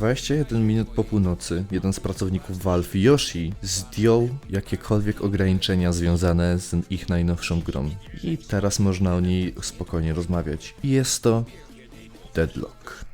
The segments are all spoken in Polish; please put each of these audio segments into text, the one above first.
21 minut po północy jeden z pracowników Valve, Yoshi, zdjął jakiekolwiek ograniczenia związane z ich najnowszą grą. I teraz można o niej spokojnie rozmawiać. Jest to Deadlock.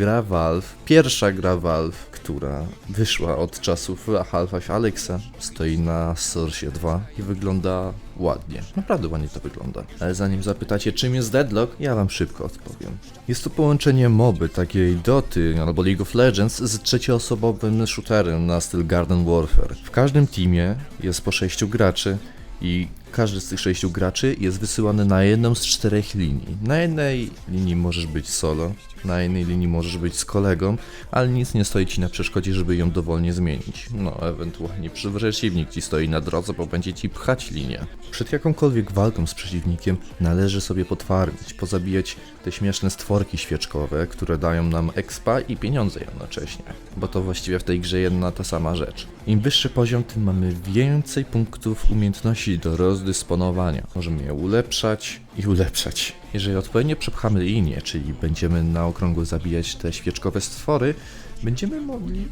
Gra Valve, pierwsza gra Valve, która wyszła od czasów Half-Life Alexa, stoi na Source 2 i wygląda ładnie. Naprawdę ładnie to wygląda. Ale zanim zapytacie, czym jest Deadlock, ja wam szybko odpowiem. Jest to połączenie moby, takiej Doty albo League of Legends z trzecioosobowym shooterem na styl Garden Warfare. W każdym teamie jest po sześciu graczy i każdy z tych sześciu graczy jest wysyłany na jedną z czterech linii. Na jednej linii możesz być solo, na jednej linii możesz być z kolegą, ale nic nie stoi ci na przeszkodzie, żeby ją dowolnie zmienić. No, ewentualnie przeciwnik ci stoi na drodze, bo będzie ci pchać linię. Przed jakąkolwiek walką z przeciwnikiem należy sobie potwarmić, pozabijać te śmieszne stworki świeczkowe, które dają nam expa i pieniądze jednocześnie. Bo to właściwie w tej grze jedna ta sama rzecz. Im wyższy poziom, tym mamy więcej punktów umiejętności do rozdysponowania. Możemy je ulepszać i ulepszać. Jeżeli odpowiednio przepchamy linię, czyli będziemy na okrągło zabijać te świeczkowe stwory, będziemy mogli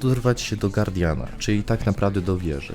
dorwać się do Guardiana, czyli tak naprawdę do wieży,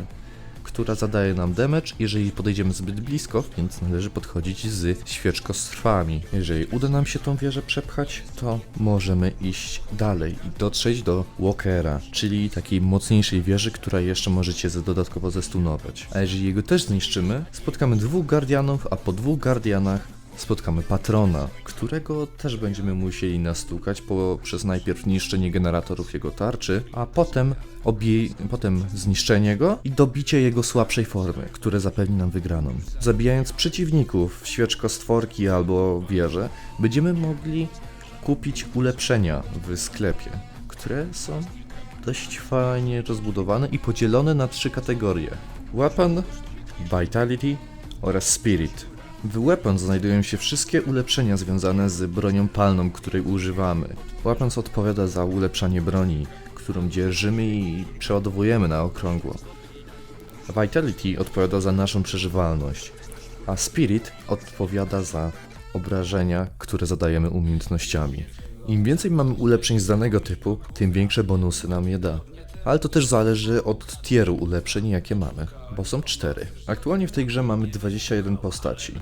która zadaje nam damage, jeżeli podejdziemy zbyt blisko, więc należy podchodzić z świeczkostrwami. Jeżeli uda nam się tą wieżę przepchać, to możemy iść dalej i dotrzeć do Walkera, czyli takiej mocniejszej wieży, która jeszcze możecie dodatkowo zestunować. A jeżeli jego też zniszczymy, spotkamy dwóch Guardianów, a po dwóch Guardianach spotkamy patrona, którego też będziemy musieli nastukać poprzez najpierw niszczenie generatorów jego tarczy, a potem, obie... potem zniszczenie go i dobicie jego słabszej formy, które zapewni nam wygraną. Zabijając przeciwników w świeczkostworki albo wieże, będziemy mogli kupić ulepszenia w sklepie, które są dość fajnie rozbudowane i podzielone na trzy kategorie. Weapon, Vitality oraz Spirit. W Weapons znajdują się wszystkie ulepszenia związane z bronią palną, której używamy. Weapons odpowiada za ulepszanie broni, którą dzierżymy i przeładowujemy na okrągło. Vitality odpowiada za naszą przeżywalność, a Spirit odpowiada za obrażenia, które zadajemy umiejętnościami. Im więcej mamy ulepszeń z danego typu, tym większe bonusy nam je da. Ale to też zależy od tieru ulepszeń, jakie mamy, bo są cztery. Aktualnie w tej grze mamy 21 postaci,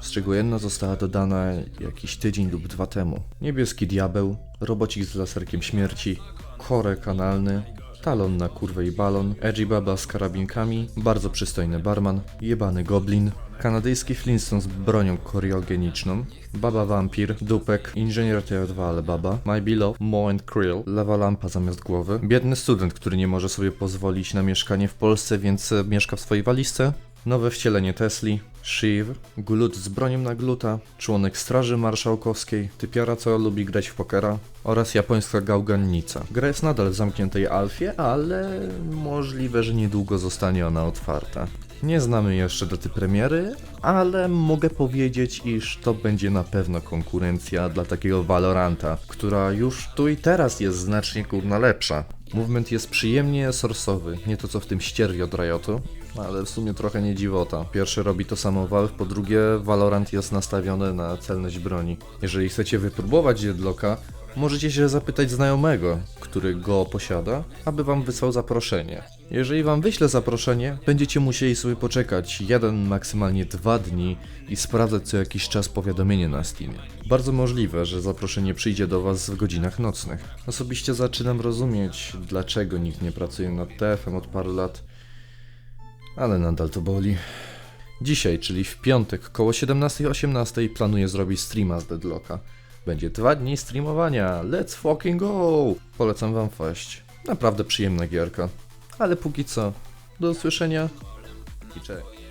z czego jedna została dodana jakiś tydzień lub dwa temu. Niebieski diabeł, robocik z laserkiem śmierci, korek analny, talon na kurwę i balon, edgy baba z karabinkami, bardzo przystojny barman, jebany goblin, kanadyjski Flintstone z bronią koriogeniczną, baba wampir, dupek, inżynier TR2 ale baba, my beloved, Mo and Krill, lewa lampa zamiast głowy, biedny student, który nie może sobie pozwolić na mieszkanie w Polsce, więc e, mieszka w swojej walizce, nowe wcielenie Tesli, Shiv, glut z bronią na gluta, członek Straży Marszałkowskiej, typiara co lubi grać w pokera oraz japońska gałgannica. Gra jest nadal w zamkniętej alfie, ale możliwe, że niedługo zostanie ona otwarta. Nie znamy jeszcze daty premiery, ale mogę powiedzieć, iż to będzie na pewno konkurencja dla takiego Valoranta, która już tu i teraz jest znacznie kurna lepsza. Movement jest przyjemnie sorsowy, nie to co w tym ścierwi od Riotu, ale w sumie trochę nie dziwota. Pierwszy robi to samo Valve, po drugie Valorant jest nastawiony na celność broni. Jeżeli chcecie wypróbować Deadlocka, możecie się zapytać znajomego, który go posiada, aby wam wysłał zaproszenie. Jeżeli wam wyślę zaproszenie, będziecie musieli sobie poczekać jeden, maksymalnie dwa dni i sprawdzać co jakiś czas powiadomienie na Steamie. Bardzo możliwe, że zaproszenie przyjdzie do was w godzinach nocnych. Osobiście zaczynam rozumieć, dlaczego nikt nie pracuje nad TF-em od paru lat, ale nadal to boli. Dzisiaj, czyli w piątek, koło 17.18 planuję zrobić streama z Deadlocka. Będzie dwa dni streamowania. Let's fucking go! Polecam wam wejść. Naprawdę przyjemna gierka. Ale póki co, do usłyszenia i cześć.